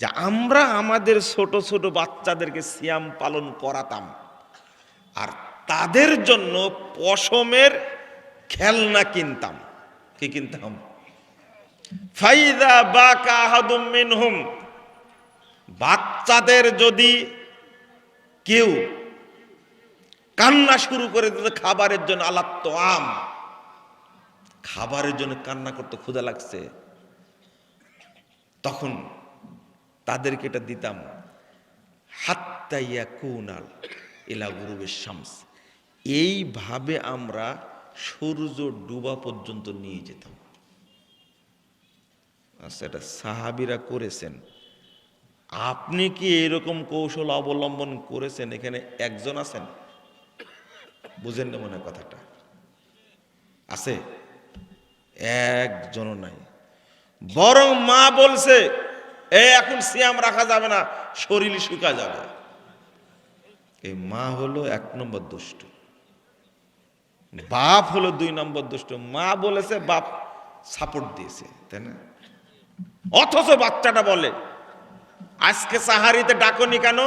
যে আমরা আমাদের ছোট ছোট বাচ্চাদেরকে সিয়াম পালন করাতাম। আর তাদের জন্য পশমের খেলনা কিনতাম। কি কিনতাম? ফাইদা বা কাহাদুম মিনহুম। বাচ্চাদের যদি কেউ কান্না শুরু করে দিত, খাবারের জন্য আল্লাহ তো আম। খাবারের জন্য কান্না করতে ক্ষুধা লাগছে। তখন তাদেরকে এটা দিতাম হাত্তাইয়া কুনাল এলা গুরুবের শামস। এইভাবে আমরা সূর্য ডুবা পর্যন্ত নিয়ে যেতাম। আচ্ছা এটা সাহাবিরা করেছেন। আপনি কি এরকম কৌশল অবলম্বন করেছেন? এখানে একজন আছেন। বুঝেন না মনে কথাটা। আছে? একজনও নাই। বরং মা বলছে এ, এখন সিয়াম রাখা যাবে না, শরীর শুকা যাবে। এই মা হলো এক নম্বর দুষ্ট। বাপ হলো দুই নম্বর দুষ্ট। মা বলেছে, বাপ সাপোর্ট দিয়েছে, তাই না? অথচ বাচ্চাটা বলে, আজকে সাহারিতে ডাকনি কেন?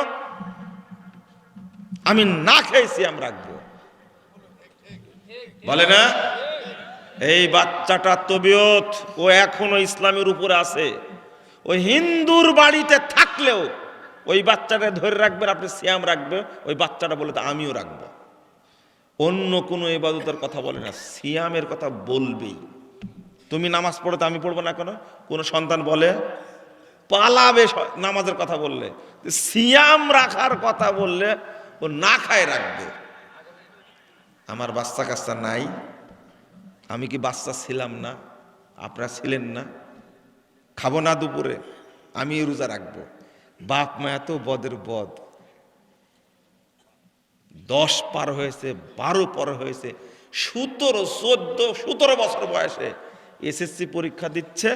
আমি না খেয়ে সিয়াম রাখব। বলে না? এই বাচ্চাটা তবিয়ত, ও এখনও ইসলামের উপরে আছে। ওই হিন্দুর বাড়িতে থাকলেও ওই বাচ্চাটা ধরে রাখবেন, আপনি সিয়াম রাখবে, ওই বাচ্চাটা বলে তো আমিও রাখব। অন্য কোনো এবাদতের কথা বলে না, সিয়ামের কথা বলবেই। তুমি নামাজ পড়ো তো আমি পড়ব না কেন? কোনো সন্তান বলে, পালাবে নামাজের কথা বললে। সিয়াম রাখার কথা বললে ও না খায় রাখবে। আমার বাচ্চা কাচ্চা নাই, আমি কি বাচ্চা ছিলাম না? আপনারা ছিলেন না? খাব না দুপুরে, আমি রোজা রাখব। বাপ মা এত বদের বদ। দশ পার হয়েছে, বারো পর হয়েছে, সতেরো, চোদ্দ, সতেরো বছর বয়সে এসএসসি পরীক্ষা দিচ্ছে,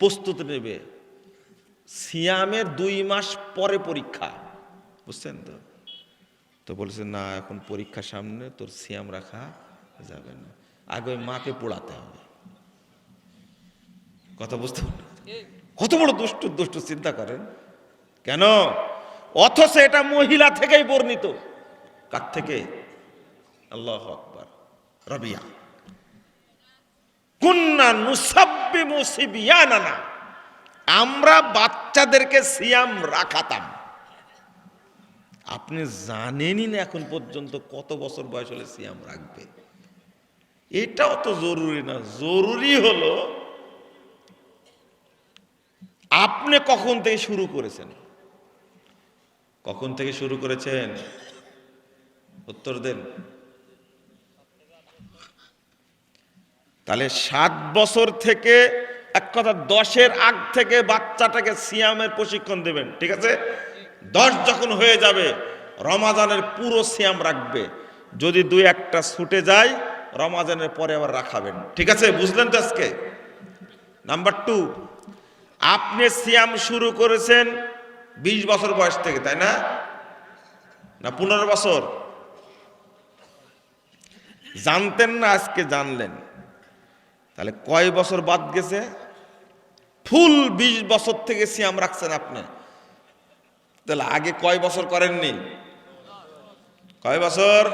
প্রস্তুতি নেবে। সিয়ামের দুই মাস পরে পরীক্ষা, বুঝছেন তো? তো বলছে, না, এখন পরীক্ষা সামনে, তোর সিয়াম রাখা যাবে না। আগে মাকে পোড়াতে হবে। কথা বুঝতে? কত বড় দুষ্ট দুষ্ট চিন্তা করেন। কেন? অথচ এটা মহিলা থেকেই বর্ণিত। কার থেকে? আল্লাহ আকবার। রবিয়া। কুন্না নুসাব্বি মুসিবিয়ানানা আমরা বাচ্চাদেরকে সিয়াম রাখাতাম। আপনি জানেনই না এখন পর্যন্ত কত বছর বয়স হলে সিয়াম রাখবে। এটাও তো জরুরি না। জরুরি হলো আপনি কখন থেকে শুরু করেছেন? কখন থেকে শুরু করেছেন? উত্তর দেন। তাহলে সাত বছর থেকে, এক কথা, দশের আগ থেকে বাচ্চাটাকে সিয়ামের প্রশিক্ষণ দেবেন, ঠিক আছে? দশ যখন হয়ে যাবে, রমাজানের পুরো সিয়াম রাখবে। যদি দুই একটা ছুটে যায়, রমাজানের পরে আবার রাখাবেন, ঠিক আছে? বুঝলেন তো আজকে? নাম্বার টু আপনি সিয়াম শুরু করেছেন বিশ বছর বয়স থেকে, তাই না? না পনেরো বছর? জানতেন না আজকে জানলেন। তাহলে কয় বছর বাদ গেছে? ফুল বিশ বছর থেকে সিয়াম রাখছেন আপনি। তাহলে আগে কয় বছর করেননি? কয় বছর?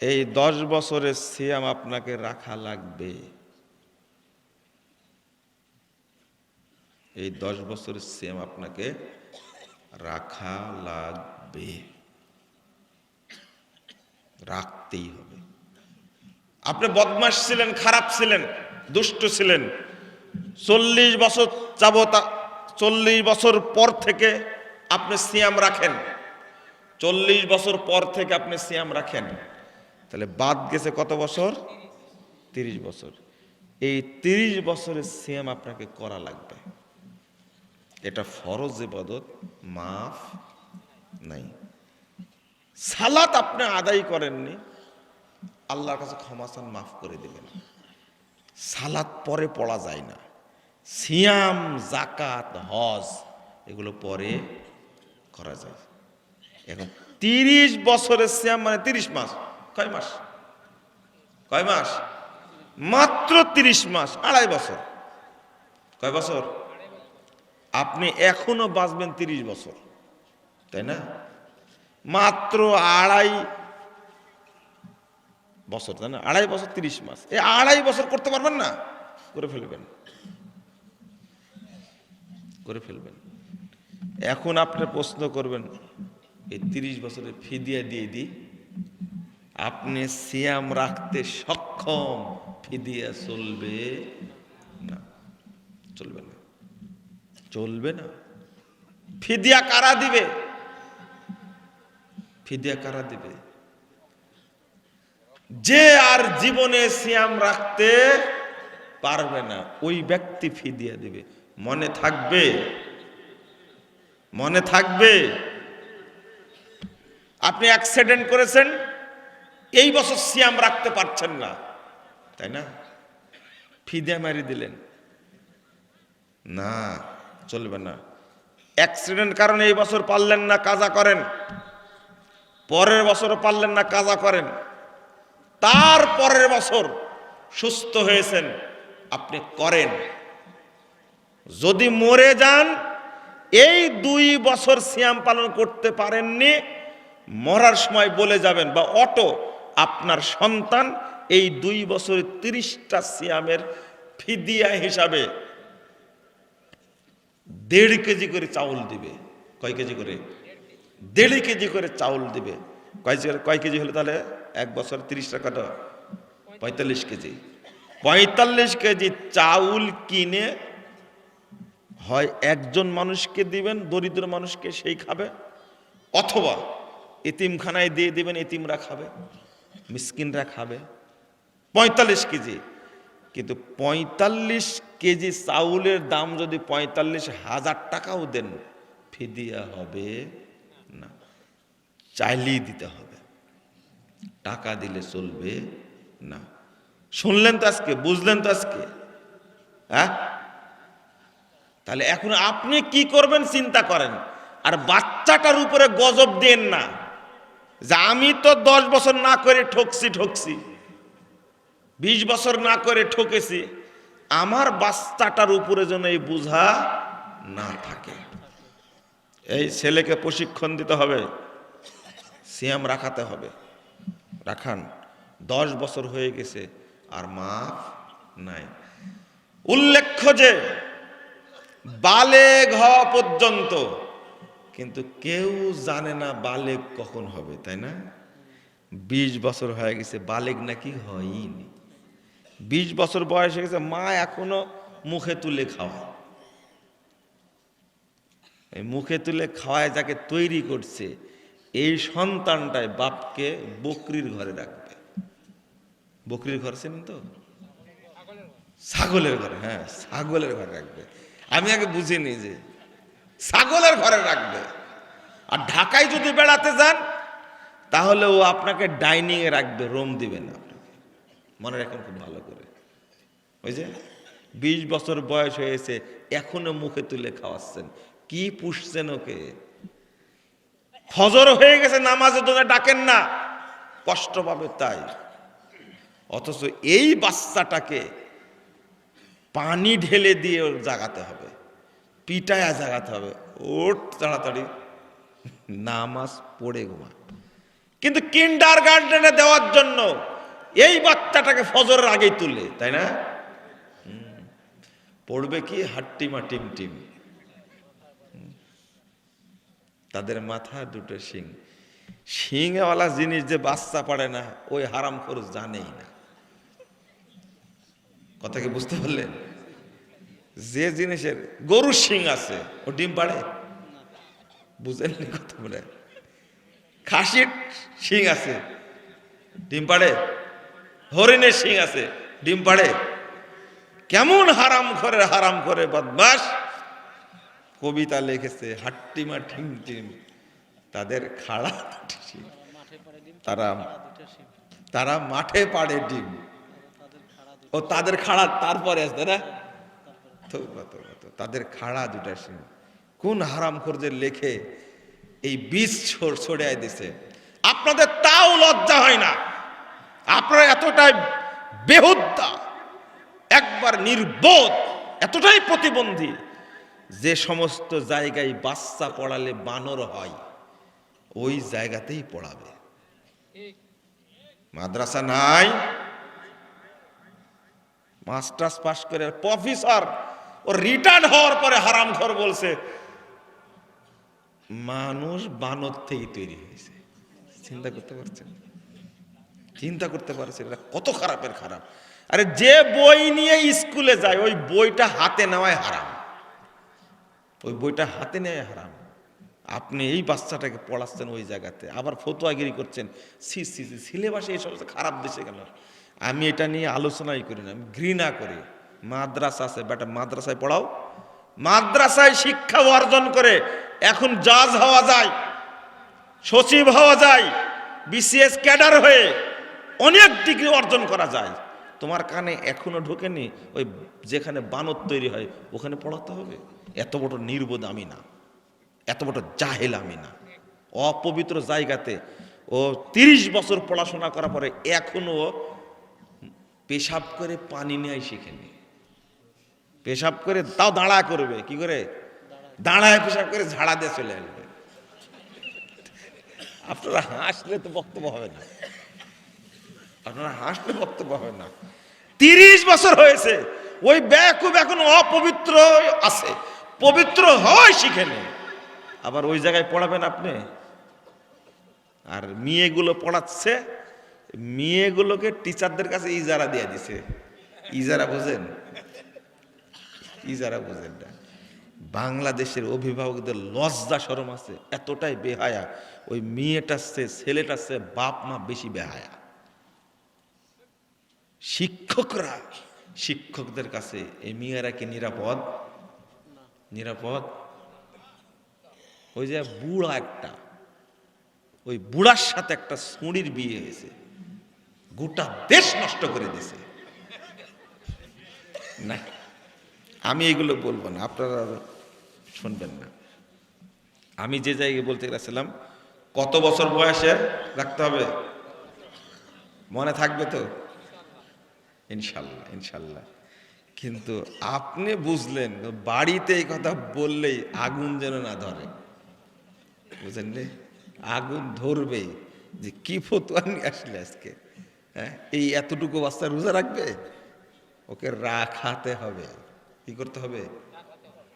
এই দশ বছরের সিয়াম আপনাকে রাখা লাগবে। এই দশ বছরের সেম আপনাকে রাখা লাগবে। রাখতেই হবে। আপনি বদমাস ছিলেন, খারাপ ছিলেন, দুষ্ট ছিলেন। চল্লিশ বছর যাবত, চল্লিশ বছর পর থেকে আপনি সিয়াম রাখেন। চল্লিশ বছর পর থেকে আপনি সিয়াম রাখেন। তাহলে বাদ গেছে কত বছর? তিরিশ বছর। এই তিরিশ বছরের সিয়াম আপনাকে করা লাগবে। এটা ফরজ ইবাদত, মাফ নাই। সালাত আপনি আদায় করেননি, আল্লাহর কাছে ক্ষমা চান, মাফ করে দেবেন সালাত পরে পড়া যায় না। সিয়াম জাকাত হজ, এগুলো পরে করা যায়। এখন তিরিশ বছরের সিয়াম মানে তিরিশ মাস। কয় মাস? কয় মাস? মাত্র তিরিশ মাস, আড়াই বছর। কয় বছর? আপনি এখনও বাঁচবেন তিরিশ বছর, তাই না? মাত্র আড়াই বছর, তাই না? আড়াই বছর তিরিশ মাস। এই আড়াই বছর করতে পারবেন না? করে ফেলবেন। করে ফেলবেন। এখন আপনি প্রশ্ন করবেন, এই তিরিশ বছরের ফিদিয়া দিয়ে দিই আপনি সিয়াম রাখতে সক্ষম ফিদিয়া চলবে না চলবে না। চলবে না। ফিদিয়া কারা দিবে? ফিদিয়া কারা দিবে? যে আর জীবনে সিয়াম রাখতে পারবে না, ওই ব্যক্তি ফিদিয়া দিবে। মনে থাকবে? মনে থাকবে? আপনি অ্যাক্সিডেন্ট করেছেন, এই বছর সিয়াম রাখতে পারছেন না। তাই না? ফিদিয়া মারি দিলেন। না। চলবে না। অ্যাক্সিডেন্ট কারণে এই বছর পারলেন না, কাজা করেন। পরের বছরও পারলেন না, কাজা করেন। তার পরের বছর সুস্থ হয়েছেন, আপনি করেন। যদি মরে যান, এই দুই বছর সিয়াম পালন করতে পারেননি, মরার সময় বলে যাবেন, বা অটো, আপনার সন্তান এই দুই বছরে তিরিশটা সিয়ামের ফিদিয়া হিসাবে দেড় কেজি করে চাউল দিবে। কয় কেজি করে? দেড় কেজি করে চাউল দিবে। কয় কয় কেজি হলে তাহলে এক বছর তিরিশ টাকাটা পঁয়তাল্লিশ কেজি। পঁয়তাল্লিশ কেজি চাউল কিনে হয় একজন মানুষকে দিবেন, দরিদ্র মানুষকে সেই খাবে, অথবা এতিমখানায় দিয়ে দিবেন, এতিমরা খাবে, মিসকিনরা খাবে। পঁয়তাল্লিশ কেজি। কিন্তু পঁয়তাল্লিশ কেজি চাউলের দাম যদি পঁয়তাল্লিশ হাজার টাকাও দেন, ফিদিয়া হবে না। চাইলেই দিতে হবে। টাকা দিলে চলবে না। শুনলেন তো আজকে, বুঝলেন তো আজকে? হ্যাঁ? তাহলে এখন আপনি কি করবেন চিন্তা করেন। আর বাচ্চাটার উপরে গজব দেন না। যে আমি তো দশ বছর না করে ঠকছি ঠকছি। বিশ বছর না করে ঠকেছি, আমার বাচ্চাটার উপরে যেন এই বোঝা না থাকে। এই ছেলেকে প্রশিক্ষণ দিতে হবে, সিয়াম রাখাতে হবে। রাখান, দশ বছর হয়ে গেছে, আর মাফ নাই। উল্লেখ্য যে, বালেগ হওয়া পর্যন্ত, কিন্তু কেউ জানে না বালেক কখন হবে, তাই না? বিশ বছর হয়ে গেছে বালেক নাকি হয়নি। বিশ বছর বয়স হয়ে গেছে, মা এখনও মুখে তুলে খাওয়ায়। এই মুখে তুলে খাওয়ায় যাকে তৈরি করছে, এই সন্তানটাই বাপকে বকরির ঘরে রাখবে। বকরির ঘর চেনেন তো? ছাগলের ঘরে হ্যাঁ ছাগলের ঘরে রাখবে। আমি আগে বুঝিনি যে ছাগলের ঘরে রাখবে। আর ঢাকায় যদি বেড়াতে যান, তাহলে ও আপনাকে ডাইনিং এ রাখবে, রোম দিবে না। মনে রাখেন খুব ভালো করে। ওই যে বিশ বছর বয়স হয়েছে, এখনও মুখে তুলে খাওয়াচ্ছেন। কি পুষছেন ওকে? ফজর হয়ে গেছে, নামাজে জন্য ডাকেন না। কষ্ট পাবে তাই। অথচ এই বাচ্চাটাকে পানি ঢেলে দিয়ে ওর জাগাতে হবে, পিটায়া জাগাতে হবে। ওট তাড়াতাড়ি। নামাজ পড়ে ঘুমা। কিন্তু কিন্ডার গার্ডেনে দেওয়ার জন্য এই বাচ্চাটাকে ফজরের আগেই তুলে তাই না। পড়বে কি? হাট্টিমা টিম টিম। তাদের মাথা দুটো শিং। শিংওয়ালা জিনিস যে বাচ্চা পারে না, ওই হারাম খরচ জানেই না। কথা কি বুঝতে পারলেন? যে জিনিসের গরুর শিং আছে, ও ডিম পাড়ে? বুঝেননি কথা বলে। খাসির শিং আছে, ডিম পাড়ে? হরিণের শিং আছে, ডিম পাড়ে। কেমন হারাম করে হারাম করে বদমাস কবিতা লিখেছে হাট্টিমা ঠিম টিম তাদের খাড়া তারা তারা মাঠে পাড়ে ডিম। ও তাদের খাড়া তারপরে আসবে না। তাদের খাড়া দুটা সিং কোন হারাম খোরজের লেখে, এই বীজ ছড়- ছড়িয়ে দিছে। আপনাদের তাও লজ্জা হয় না। আপনারা এতটাই বেহুদ্দা একবার নির্বোধ, এতটাই প্রতিবন্ধী যে সমস্ত জায়গায় বাচ্চা পড়ালে বানর হয়, ওই জায়গাতেই পড়াবে। মাদ্রাসা নাই। মাস্টার্স পাস করে প্রফেসর, ও রিটায়ার্ড হওয়ার পরে হারাম ঘর বলছে, মানুষ বানর থেকে তৈরি হয়েছে। চিন্তা করতে পারছেন? চিন্তা করতে পারছেন এটা কত খারাপের খারাপ। আরে যে বই নিয়ে স্কুলে যায়, ওই বইটা হাতে নেওয়াই হারাম। ওই বইটা হাতে নেওয়াই হারাম। আপনি এই বাচ্চাটাকে পড়াচ্ছেন ওই জায়গাতে, আবার ফতোয়াগিরি করছেন সি সি সি সিলেবাসে এই সমস্ত খারাপ দেশে গেল। আমি এটা নিয়ে আলোচনাই করি না, আমি ঘৃণা করি। মাদ্রাসা আছে, বেটা মাদ্রাসায় পড়াও। মাদ্রাসায় শিক্ষা অর্জন করে এখন জাজ হওয়া যায়, সচিব হওয়া যায়, বিসিএস ক্যাডার হয়ে অনেক ডিগ্রি অর্জন করা যায়। তোমার কানে এখনও ঢোকেনি, ওই যেখানে বানর তৈরি হয়, ওখানে পড়াতে হবে? এত বড় নির্বোধ আমি না। এত বড় জাহেল আমি না। অপবিত্র জায়গাতে ও তিরিশ বছর পড়াশোনা করার পরে এখনও পেশাব করে পানি নেয় শিখেনি পেশাব করে তাও দাঁড়া করবে, কি করে? দাঁড়ায় পেশাব করে ঝাড়া দিয়ে চলে আসবে। আপনারা হাসলে তো বক্তব্য হবে না। আপনারা হাসলে বক্তব্য হবে না। তিরিশ বছর হয়েছে, ওই ব্যাকুব এখন অপবিত্র আছে। পবিত্র হয় শিখেনি আবার ওই জায়গায় পড়াবেন আপনি। আর মেয়েগুলো পড়াচ্ছে, মেয়েগুলোকে টিচারদের কাছে ইজারা দিয়ে দিছে। ইজারা বোঝেন? ইজারা বোঝেন না। বাংলাদেশের অভিভাবকদের লজ্জা সরম আছে, এতটাই বেহায়া। ওই মেয়েটার চেয়ে ছেলেটার চেয়ে বাপ মা বেশি বেহায়া। শিক্ষকরা, শিক্ষকদের কাছে, এই মেয়েরা কি নিরাপদ? নিরাপদ? ওই যে বুড়া একটা, ওই বুড়ার সাথে একটা সুঁড়ির বিয়ে হয়েছে। গোটা দেশ নষ্ট করে দিছে না, আমি এগুলো বলব না, আপনারা শুনবেন না। আমি যে জায়গায় বলতে গেছিলাম, কত বছর বয়সে রাখতে হবে। মনে থাকবে তো? ইনশাল্লাহ ইনশাল্লাহ। কিন্তু আপনি বুঝলেন, বাড়িতে এই কথা বললেই আগুন যেন না ধরে। বুঝলেন আগুন ধরবে যে কি ফতুয়া নিয়ে আসলে আজকে? হ্যাঁ? এই এতটুকু বাচ্চা রোজা রাখবে? ওকে রাখাতে হবে। কি করতে হবে?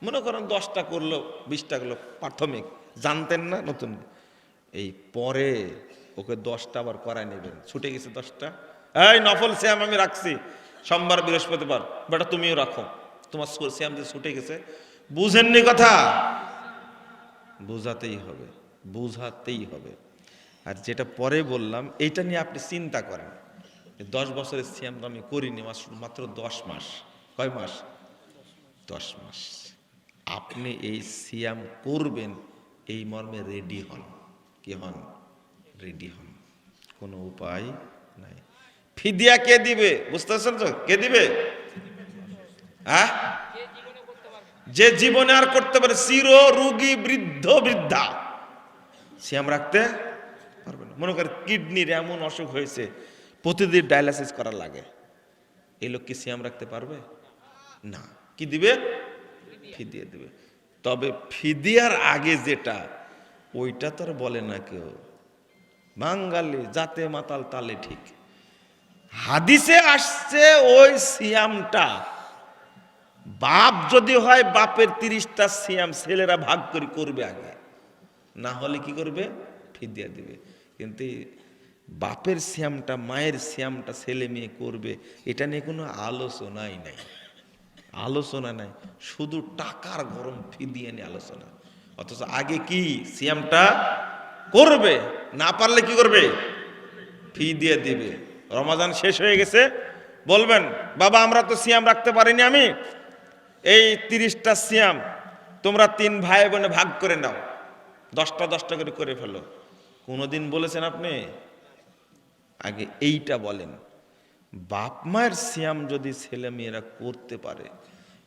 মনে করেন দশটা করল, বিশটা করল, প্রাথমিক। জানতেন না নতুন। এই পরে ওকে দশটা আবার করায় নেবেন। ছুটে গেছে দশটা। এই নফল শ্যাম আমি রাখছি। সোমবার, বৃহস্পতিবার। বেটা, তুমিও রাখো। তোমার শ্যাম যে ছুটে গেছে, বুঝেননি কথা? বুঝাতেই হবে বুঝাতেই হবে। আর যেটা পরে বললাম, এইটা নিয়ে আপনি চিন্তা করেন। দশ বছরের সিয়াম তো আমি করিনি মাত্র দশ মাস। কয় মাস? দশ মাস। আপনি এই সিয়াম করবেন, এই মর্মে রেডি হন। কি হন? রেডি হন। কোনো উপায় নাই। ফিদিয়া কে দিবে? বুঝতে পারছেন তো? কে দিবে? হ্যাঁ? যে জীবনে আর করতে পারে চির রোগী, বৃদ্ধ, বৃদ্ধা। সিয়াম রাখতে পারবে না। মনে করে, কিডনির এমন অসুখ হয়েছে, প্রতিদিন ডায়ালাসিস করা লাগে। এই লোক কি সিয়াম রাখতে পারবে? না। কি দিবে? ফিদিয়া দিবে। তবে ফিদিয়ার আগে যেটা, ওইটা তো আর বলে না কেউ। বাঙালি, জাতে মাতাল, তালে ঠিক। হাদিসে আসছে ওই সিয়ামটা। বাপ যদি হয়, বাপের তিরিশটা সিয়াম ছেলেরা ভাগ করে করবে আগে। না হলে কি করবে? ফিদিয়া দিবে। কিন্তু বাপের শ্যামটা মায়ের শ্যামটা ছেলে মেয়ে করবে, এটা নিয়ে কোনো আলোচনাই নাই। আলোচনা নাই। শুধু টাকার গরম ফিদিয়ে নিয়ে আলোচনা। অথচ আগে কি সিয়ামটা করবে? না পারলে কি করবে? ফি দিয়ে দিবে। রমাজান শেষ হয়ে গেছে, বলবেন, বাবা, আমরা তো সিয়াম রাখতে পারিনি আমি। এই তিরিশটা সিয়াম তোমরা তিন ভাই বোনে ভাগ করে নাও। দশটা দশটা করে করে ফেলো। কোনোদিন বলেছেন আপনি? আগে এইটা বলেন। বাপ মায়ের সিয়াম যদি ছেলে মেয়েরা করতে পারে,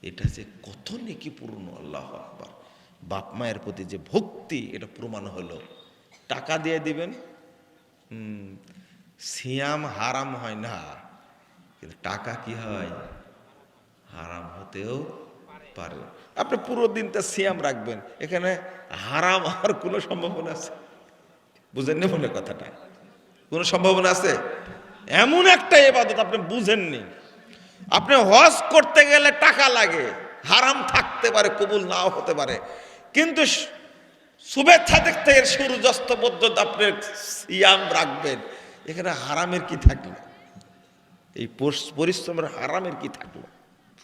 এটা যে কত নেকি পূর্ণ আল্লাহ আকবার। বাপ মায়ের প্রতি যে ভক্তি, এটা প্রমাণ হলো। টাকা দিয়ে দিবেন সিয়াম হারাম হয় না। কিন্তু টাকা কি হয়? হারাম হতেও পারে। আপনি পুরো দিনটা সিয়াম রাখবেন। এখানে হারাম হওয়ার কোনো সম্ভাবনা আছে? বুঝেন বুঝেননি মনে কথাটা? কোনো সম্ভাবনা আছে? এমন একটা এবাদত আপনি বুঝেননি। আপনি হজ করতে গেলে টাকা লাগে। হারাম থাকতে পারে, কবুল নাও হতে পারে। কিন্তু শুভেচ্ছা দেখতে সূর্যাস্ত পর্যন্ত আপনি সিয়াম রাখবেন। এখানে হারামের কি থাকল? এই পরিশ্রমের হারামের কি থাকল?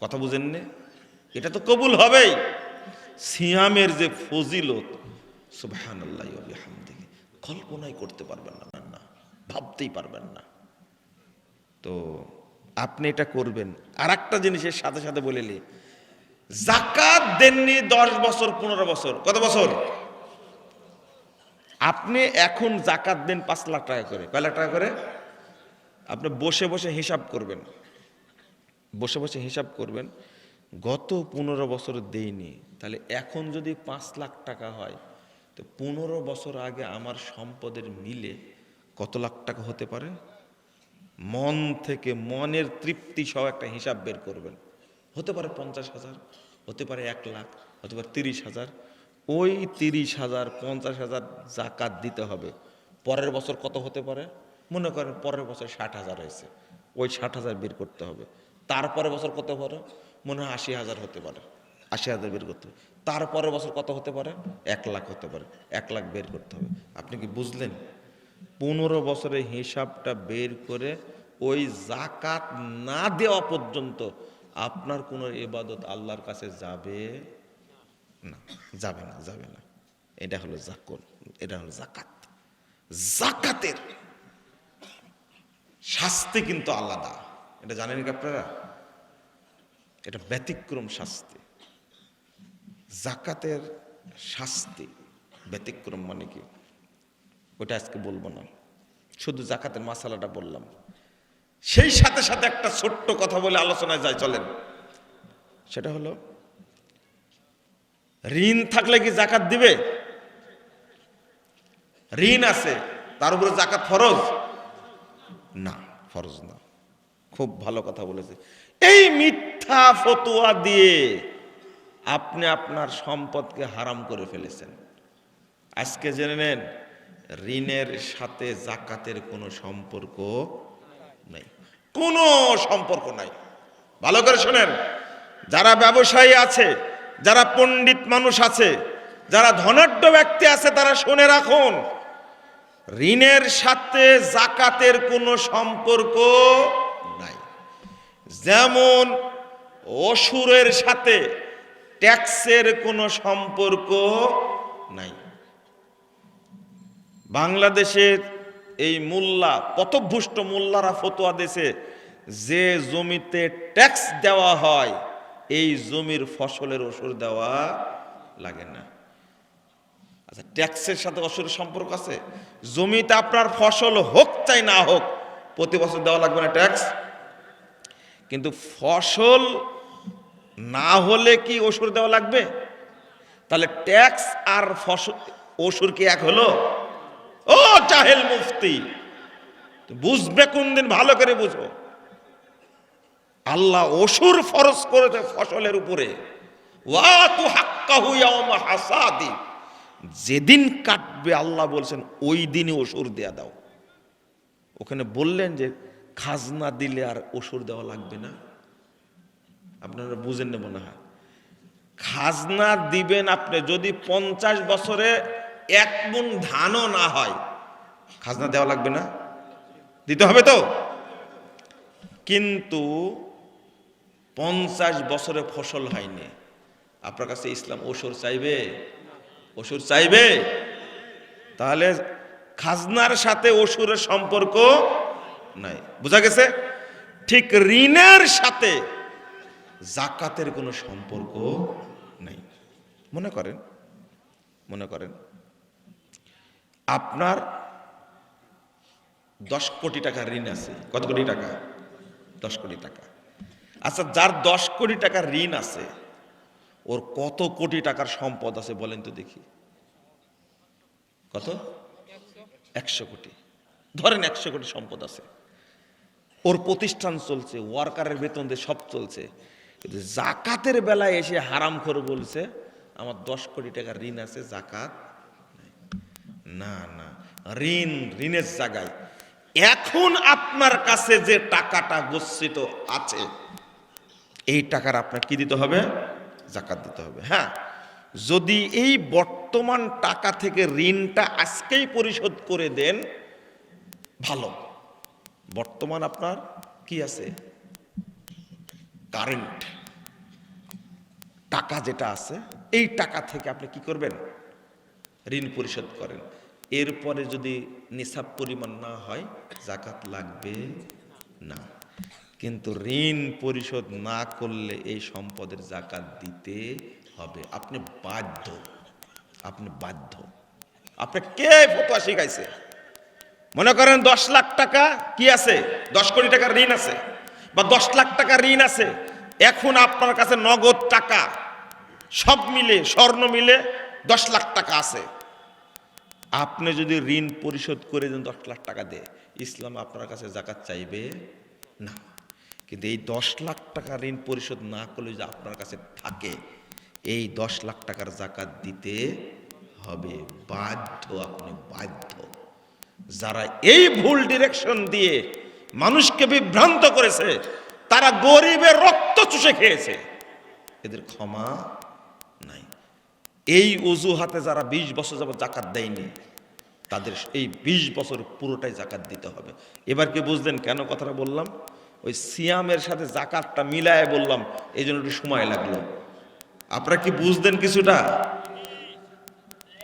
কথা বুঝেননি এটা তো কবুল হবেই। সিয়ামের যে ফজিলত সুবহান আল্লাহ হামদিকে কল্পনাই করতে পারবেন না না ভাবতেই পারবেন না। তো আপনি এটা করবেন। আর একটা জিনিসের সাথে সাথে বলিলি জাকাত দেননি দশ বছর, পনেরো বছর। কত বছর? আপনি এখন জাকাত দেন পাঁচ লাখ টাকা করে। কয় লাখ টাকা করে? আপনি বসে বসে হিসাব করবেন। বসে বসে হিসাব করবেন, গত পনেরো বছর দেইনি, তাহলে এখন যদি পাঁচ লাখ টাকা হয়, তো পনেরো বছর আগে আমার সম্পদের মিলে কত লাখ টাকা হতে পারে? মন থেকে মনের তৃপ্তি সহ একটা হিসাব বের করবেন। হতে পারে পঞ্চাশ হাজার, হতে পারে এক লাখ, হতে পারে তিরিশ হাজার ওই তিরিশ হাজার, পঞ্চাশ হাজার জাকাত দিতে হবে। পরের বছর কত হতে পারে? মনে করেন পরের বছর ষাট হাজার হয়েছে। ওই ষাট হাজার বের করতে হবে। তারপরে বছর কত পারে? মনে হয় আশি হাজার হতে পারে। আশি হাজার বের করতে হবে। তারপরের বছর কত হতে পারে? এক লাখ হতে পারে। এক লাখ বের করতে হবে। আপনি কি বুঝলেন? পনেরো বছরের হিসাবটা বের করে ওই জাকাত না দেওয়া পর্যন্ত আপনার কোনো এবাদত আল্লাহর কাছে যাবে? না, যাবে না যাবে না। এটা হলো জাকল, এটা হলো জাকাত জাকাতের শাস্তি কিন্তু আলাদা। এটা জানেন কি আপনারা? এটা ব্যতিক্রম শাস্তি। জাকাতের শাস্তি, ব্যতিক্রম মানে কি? ওটা আজকে বলব না। শুধু জাকাতের মাসালাটা বললাম। সেই সাথে সাথে একটা ছোট্ট কথা বলে আলোচনায় যায় চলেন। সেটা হলো ঋণ থাকলে কি জাকাত দিবে? ঋণ আছে, তার উপরে জাকাত ফরজ? না ফরজ না। খুব ভালো কথা বলেছে। এই মিথ্যা ফতোয়া দিয়ে আপনি আপনার সম্পদকে হারাম করে ফেলেছেন। আজকে জেনে নেন, ঋণের সাথে জাকাতের কোনো সম্পর্ক নেই। কোনো সম্পর্ক নাই। ভালো করে শোনেন, যারা ব্যবসায়ী আছে যারা পণ্ডিত মানুষ আছে, যারা ধনাঢ্য ব্যক্তি আছে, তারা শুনে রাখুন, ঋণের সাথে জাকাতের কোনো সম্পর্ক নাই। যেমন অসুরের সাথে ট্যাক্সের কোনো সম্পর্ক নাই। বাংলাদেশের এই মোল্লা পথভুষ্ট মোল্লারা ফতোয়া দেশে যে জমিতে ট্যাক্স দেওয়া হয় এই জমির ফসলের ওষুধ দেওয়া লাগে না। আচ্ছা ট্যাক্সের সাথে অসুরের সম্পর্ক আছে? জমিতে আপনার ফসল হোক চাই না হোক, প্রতি বছর দেওয়া লাগবে না ট্যাক্স। কিন্তু ফসল না হলে কি ওষুধ দেওয়া লাগবে? তাহলে ট্যাক্স আর ফসল ওষুধ কি এক হলো? ও চাহেল মুফতি, বুঝবে কোন দিন ভালো করে বুঝব। আল্লাহ অসুর ফরজ করেছে ফসলের উপরে। যেদিন কাটবে আল্লাহ বলছেন, ওই দিনই ওষুর দেয়া দাও। ওখানে বললেন যে, খাজনা দিলে আর ওষুর দেওয়া লাগবে না। আপনারা বুঝেন না মনে হয়। খাজনা দিবেন আপনি যদি পঞ্চাশ বছরে এক মন ধানও না হয়, খাজনা দেওয়া লাগবে না? দিতে হবে তো? কিন্তু পঞ্চাশ বছরে ফসল হয়নি। আপনার কাছে ইসলাম ওষুর চাইবে? ওষুর চাইবে? তাহলে খাজনার সাথে ওষুরের সম্পর্ক নাই। বোঝা গেছে? ঠিক ঋণের সাথে জাকাতের কোনো সম্পর্ক নেই। মনে করেন? মনে করেন? আপনার দশ কোটি টাকা ঋণ আছে। কত কোটি টাকা? দশ কোটি টাকা। আচ্ছা যার দশ কোটি টাকার ঋণ আছে, ওর কত কোটি টাকার সম্পদ আছে বলেন তো দেখি। কত? একশো কোটি। ধরেন একশো কোটি সম্পদ আছে। ওর প্রতিষ্ঠান চলছে, ওয়ার্কারের বেতন দিয়ে সব চলছে। কিন্তু জাকাতের বেলায় এসে হারাম করে বলছে, আমার দশ কোটি টাকার ঋণ আছে, জাকাত না না, ঋণ, ঋণের জায়গায়। এখন আপনার কাছে যে টাকাটা গচ্ছিত আছে এই টাকার আপনার কি দিতে হবে? জাকাত দিতে হবে। হ্যাঁ? যদি এই বর্তমান টাকা থেকে ঋণটা আজকেই পরিশোধ করে দেন, ভালো। বর্তমান আপনার কি আছে? কারেন্ট। টাকা যেটা আছে, এই টাকা থেকে আপনি কি করবেন? ঋণ পরিশোধ করেন। এরপরে যদি নিসাব পরিমাণ না হয়, জাকাত লাগবে না। কিন্তু ঋণ পরিশোধ না করলে এই সম্পদের জাকাত দিতে হবে। আপনি বাধ্য আপনি বাধ্য। আপনি কে ফতোয়া শিখাইছে? মনে করেন দশ লাখ টাকা কি আছে? দশ কোটি টাকার ঋণ আছে বা দশ লাখ টাকা ঋণ আছে। এখন আপনার কাছে নগদ টাকা, সব মিলে, স্বর্ণ মিলে দশ লাখ টাকা আছে। আপনি যদি ঋণ পরিশোধ করে দেন দশ লাখ টাকা দিয়ে, ইসলাম আপনার কাছে জাকাত চাইবে না। কিন্তু এই দশ লাখ টাকা ঋণ পরিশোধ না করলে যদি আপনার কাছে থাকে, এই দশ লাখ টাকার জাকাত দিতে হবে। বাধ্য, আপনি বাধ্য। যারা এই ভুল ডিরেকশন দিয়ে মানুষকে বিভ্রান্ত করেছে, তারা গরিবের রক্ত চুষে খেয়েছে। এদের ক্ষমা নাই। এই অজুহাতে যারা বিশ বছর যাবত জাকাত দেয়নি, তাদের এই বিশ বছর পুরোটাই জাকাত দিতে হবে। এবার কি বুঝলেন কেন কথাটা বললাম? ওই সিয়ামের সাথে জাকাতটা মিলায় বললাম এই জন্য একটু সময় লাগল। আপনারা কি বুঝলেন কিছুটা?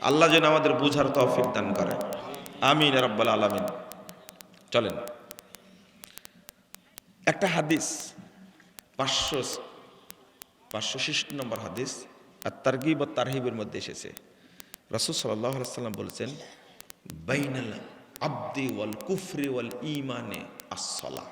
আল্লাহ যেন আমাদের বুঝার তৌফিক দান করে। আমিন রাব্বাল আলামিন। চলেন। একটা হাদিস, পাঁচশো পাঁচশো ষষ্ঠ নম্বর হাদিস আর তারগিব ও তারহিবের মধ্যে এসেছে। রাসুল সাল্লাম বলেছেন, বাইনাল আব্দি ওয়াল কুফরি ওয়াল ইমানে আসলা